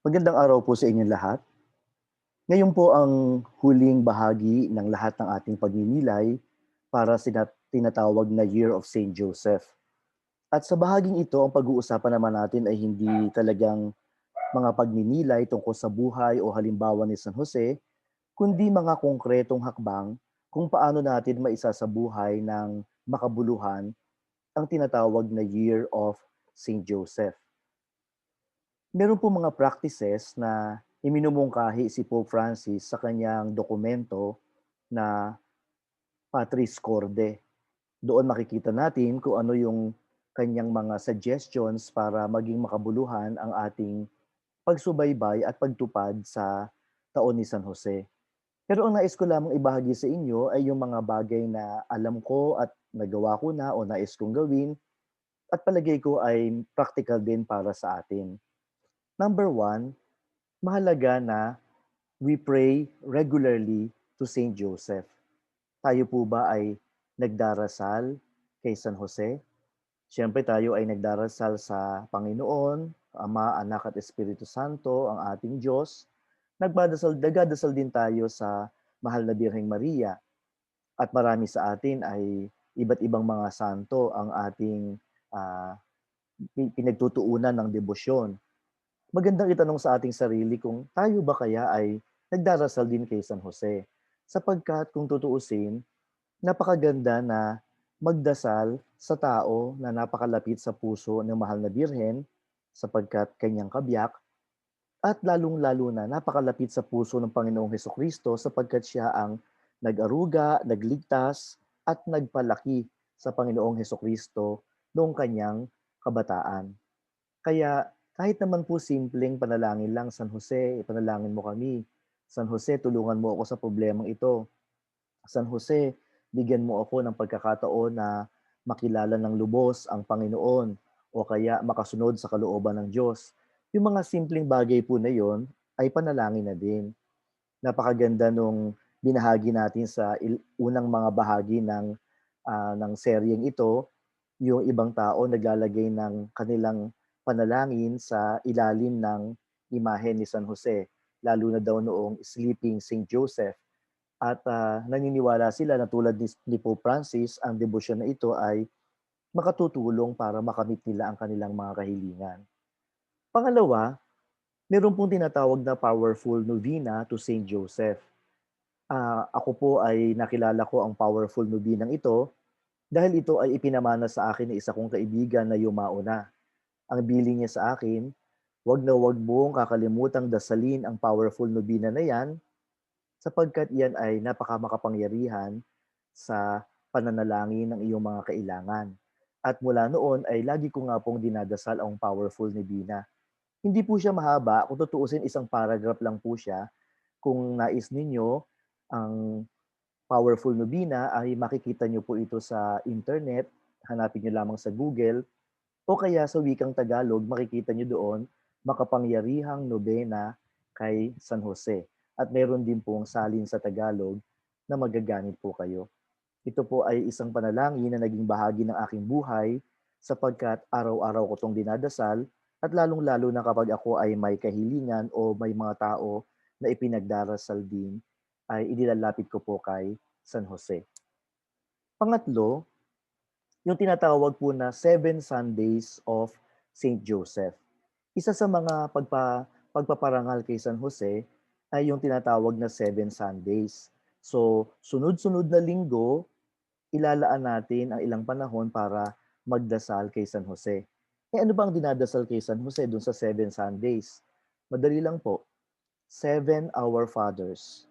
Magandang araw po sa inyong lahat. Ngayon po ang huling bahagi ng lahat ng ating pagninilay para sa tinatawag na Year of St. Joseph. At sa bahaging ito, ang pag-uusapan naman natin ay hindi talagang mga pagninilay tungkol sa buhay o halimbawa ni San Jose, kundi mga konkretong hakbang kung paano natin maisasabuhay ng makabuluhan ang tinatawag na Year of St. Joseph. Meron po mga practices na iminumungkahi si Pope Francis sa kanyang dokumento na Patris Corde. Doon makikita natin kung ano yung kanyang mga suggestions para maging makabuluhan ang ating pagsubaybay at pagtupad sa taon ni San Jose. Pero ang nais ko lamang ibahagi sa inyo ay yung mga bagay na alam ko at nagawa ko na o nais kong gawin at palagay ko ay practical din para sa atin. Number one, mahalaga na we pray regularly to Saint Joseph. Tayo po ba ay nagdarasal kay San Jose? Siyempre tayo ay nagdarasal sa Panginoon, Ama, Anak at Espiritu Santo, ang ating Diyos. Nagdadasal, nagadasal din tayo sa Mahal na Birheng Maria. At marami sa atin ay iba't ibang mga santo ang ating uh, pinagtutuunan ng debosyon. Magandang itanong sa ating sarili kung tayo ba kaya ay nagdarasal din kay San Jose. Sapagkat kung tutuusin, napakaganda na magdasal sa tao na napakalapit sa puso ng mahal na birhen sapagkat kanyang kabiyak at lalong-lalo na napakalapit sa puso ng Panginoong Heso Kristo sapagkat siya ang nag-aruga, nagligtas at nagpalaki sa Panginoong Heso Kristo noong kanyang kabataan. Kaya kahit naman po simpleng panalangin lang, San Jose, panalangin mo kami. San Jose, tulungan mo ako sa problemang ito. San Jose, bigyan mo ako ng pagkakataon na makilala ng lubos ang Panginoon o kaya makasunod sa kalooban ng Diyos. Yung mga simpleng bagay po na yon ay panalangin na din. Napakaganda nung binahagi natin sa unang mga bahagi ng uh, ng seryeng ito, yung ibang tao naglalagay ng kanilang panalangin sa ilalim ng imahe ni San Jose, lalo na daw noong sleeping St. Joseph. At uh, naniniwala sila na tulad ni, ni Pope Francis, ang debosyon na ito ay makatutulong para makamit nila ang kanilang mga kahilingan. Pangalawa, meron pong tinatawag na powerful novena to St. Joseph. Uh, ako po ay nakilala ko ang powerful novena ito dahil ito ay ipinamana sa akin ng isa kong kaibigan na yumao na ang bili niya sa akin, wag na wag mong kakalimutang dasalin ang powerful nobina na yan sapagkat yan ay napakamakapangyarihan sa pananalangin ng iyong mga kailangan. At mula noon ay lagi ko nga pong dinadasal ang powerful nobina. Hindi po siya mahaba, kung tutuusin isang paragraph lang po siya. Kung nais ninyo ang powerful nobina ay makikita nyo po ito sa internet. Hanapin nyo lamang sa Google o kaya sa wikang Tagalog, makikita nyo doon, makapangyarihang nobena kay San Jose. At meron din pong salin sa Tagalog na magagamit po kayo. Ito po ay isang panalangin na naging bahagi ng aking buhay sapagkat araw-araw ko itong dinadasal at lalong-lalo na kapag ako ay may kahilingan o may mga tao na ipinagdarasal din, ay inilalapit ko po kay San Jose. Pangatlo, yung tinatawag po na Seven Sundays of St. Joseph. Isa sa mga pagpa, pagpaparangal kay San Jose ay yung tinatawag na Seven Sundays. So, sunod-sunod na linggo, ilalaan natin ang ilang panahon para magdasal kay San Jose. Eh ano bang dinadasal kay San Jose dun sa Seven Sundays? Madali lang po. Seven Our Fathers.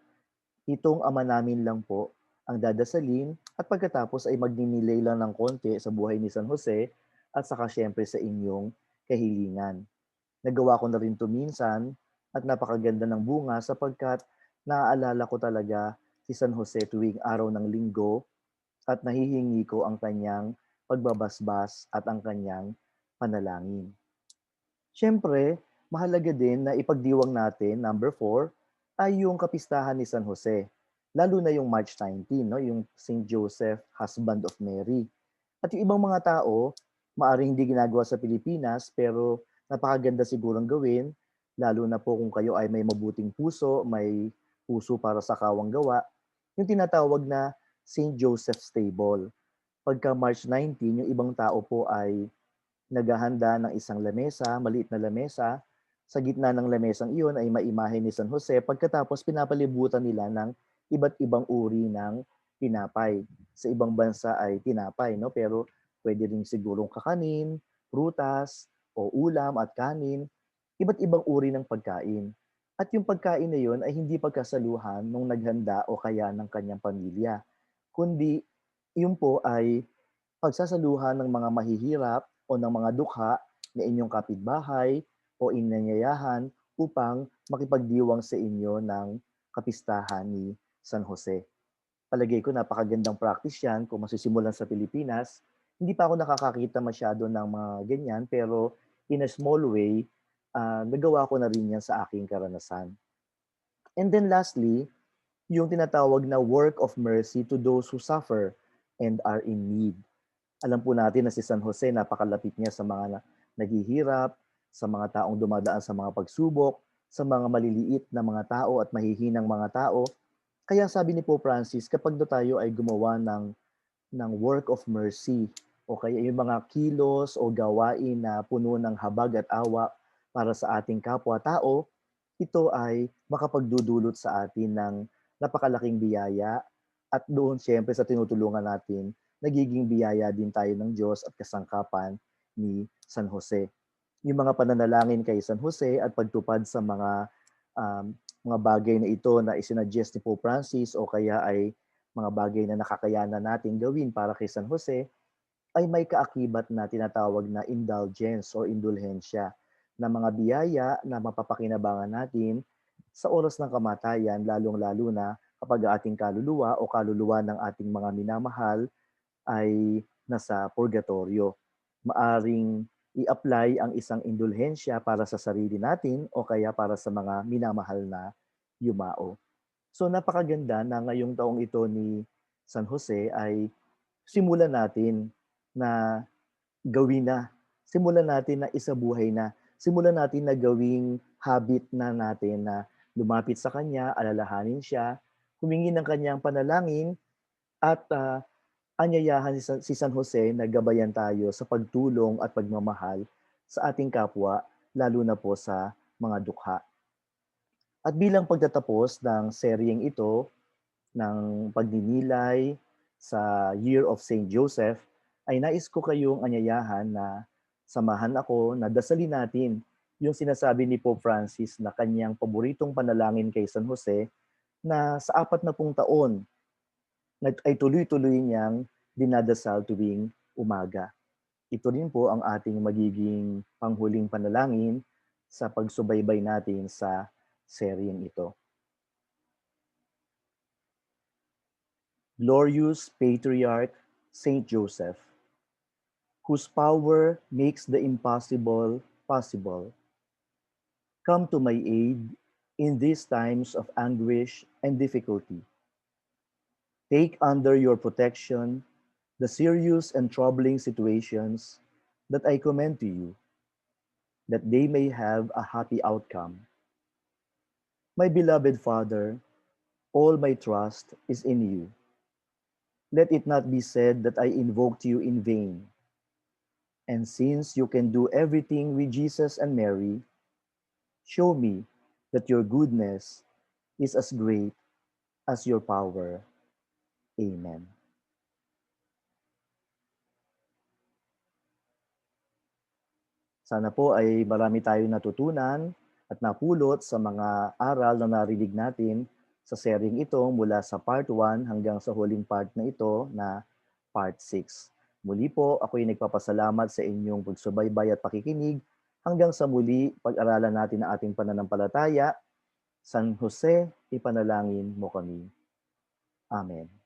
Itong ama namin lang po ang dadasalin at pagkatapos ay magninilay lang ng konti sa buhay ni San Jose at saka syempre sa inyong kahilingan. Nagawa ko na rin to minsan at napakaganda ng bunga sapagkat naaalala ko talaga si San Jose tuwing araw ng linggo at nahihingi ko ang kanyang pagbabasbas at ang kanyang panalangin. Siyempre, mahalaga din na ipagdiwang natin, number four, ay yung kapistahan ni San Jose lalo na yung March 19, no? yung St. Joseph, husband of Mary. At yung ibang mga tao, maaring hindi ginagawa sa Pilipinas, pero napakaganda sigurong gawin, lalo na po kung kayo ay may mabuting puso, may puso para sa kawang gawa, yung tinatawag na St. Joseph's Table. Pagka March 19, yung ibang tao po ay naghahanda ng isang lamesa, maliit na lamesa. Sa gitna ng lamesang iyon ay maimahe ni San Jose. Pagkatapos pinapalibutan nila ng iba't ibang uri ng tinapay. Sa ibang bansa ay tinapay, no? pero pwede rin sigurong kakanin, prutas, o ulam at kanin, iba't ibang uri ng pagkain. At yung pagkain na yun ay hindi pagkasaluhan nung naghanda o kaya ng kanyang pamilya, kundi yun po ay pagsasaluhan ng mga mahihirap o ng mga dukha na inyong kapitbahay o inanyayahan upang makipagdiwang sa inyo ng kapistahan ni San Jose. Palagay ko napakagandang practice yan kung masisimulan sa Pilipinas. Hindi pa ako nakakakita masyado ng mga ganyan pero in a small way, uh, nagawa ko na rin yan sa aking karanasan. And then lastly, yung tinatawag na work of mercy to those who suffer and are in need alam po natin na si San Jose, napakalapit niya sa mga naghihirap, sa mga taong dumadaan sa mga pagsubok, sa mga maliliit na mga tao at mahihinang mga tao. Kaya sabi ni Pope Francis, kapag do tayo ay gumawa ng, ng work of mercy, o kaya yung mga kilos o gawain na puno ng habag at awa para sa ating kapwa-tao, ito ay makapagdudulot sa atin ng napakalaking biyaya at doon siyempre sa tinutulungan natin nagiging biyaya din tayo ng Diyos at kasangkapan ni San Jose. Yung mga pananalangin kay San Jose at pagtupad sa mga um, mga bagay na ito na isinadjust ni Pope Francis o kaya ay mga bagay na nakakayanan natin gawin para kay San Jose ay may kaakibat na tinatawag na indulgence or indulhensya na mga biyaya na mapapakinabangan natin sa oras ng kamatayan, lalong-lalo na kapag ating kaluluwa o kaluluwa ng ating mga minamahal ay nasa purgatorio. Maaring i-apply ang isang indulhensya para sa sarili natin o kaya para sa mga minamahal na yumao. So napakaganda na ngayong taong ito ni San Jose ay simulan natin na gawin na. Simulan natin na isabuhay na. Simulan natin na gawing habit na natin na lumapit sa Kanya, alalahanin siya, humingi ng Kanyang panalangin, at uh, anyayahan si San Jose na gabayan tayo sa pagtulong at pagmamahal sa ating kapwa, lalo na po sa mga dukha. At bilang pagtatapos ng seryeng ito, ng pagdinilay sa Year of St. Joseph, ay nais ko kayong anyayahan na samahan ako na dasalin natin yung sinasabi ni Pope Francis na kanyang paboritong panalangin kay San Jose na sa apat na pung taon ay tuloy-tuloy niyang dinadasal tuwing umaga. Ito rin po ang ating magiging panghuling panalangin sa pagsubaybay natin sa seryeng ito. Glorious Patriarch Saint Joseph, whose power makes the impossible possible, come to my aid in these times of anguish and difficulty Take under your protection the serious and troubling situations that I commend to you, that they may have a happy outcome. My beloved Father, all my trust is in you. Let it not be said that I invoked you in vain. And since you can do everything with Jesus and Mary, show me that your goodness is as great as your power. Amen. Sana po ay marami tayong natutunan at napulot sa mga aral na narinig natin sa sharing ito mula sa part 1 hanggang sa huling part na ito na part 6. Muli po, ako ay nagpapasalamat sa inyong pagsubaybay at pakikinig. Hanggang sa muli, pag-aralan natin ang ating pananampalataya. San Jose, ipanalangin mo kami. Amen.